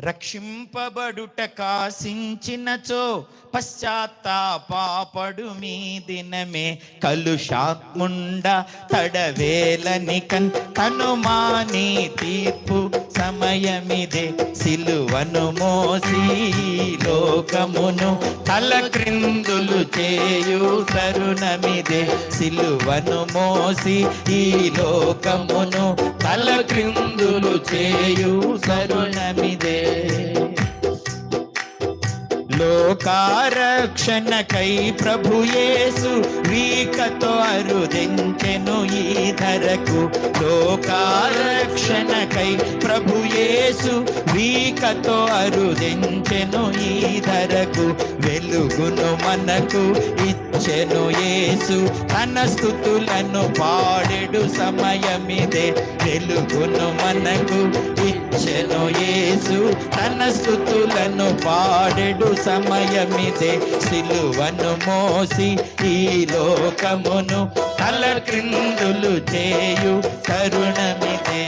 రక్షింపబడుట కాసించినచో పశ్చాత్తాపాపడు మీ దినమే. కలుషాత్ముండ తడవేలని కన్ కనుమాని తీర్పు సమయమిదే. సిలువను మోసి లోకమును తల క్రిందులు చేయు తరుణమిదే సిలువను మోసి ఈ లోకమును తల క్రిందులు చేయు తరుణమిదే లోకారక్షణకై ప్రభుయేసు వీకతో అరుదించెను ఈ ధరకు. లోకారక్షణకై ప్రభుయేసు వీకతో అరుదించెను ఈ ధరకు. వెలుగును మనకు ఇచ్చెను యేసు తన స్థుతులను పాడెడు సమయమిదే. వెలుగును మనకు ఇచ్చెను యేసు తన స్థుతులను పాడెడు సమయమిదే. సిలువను మోసి ఈ లోకమును తల క్రిందులు చేయు తరుణమిదే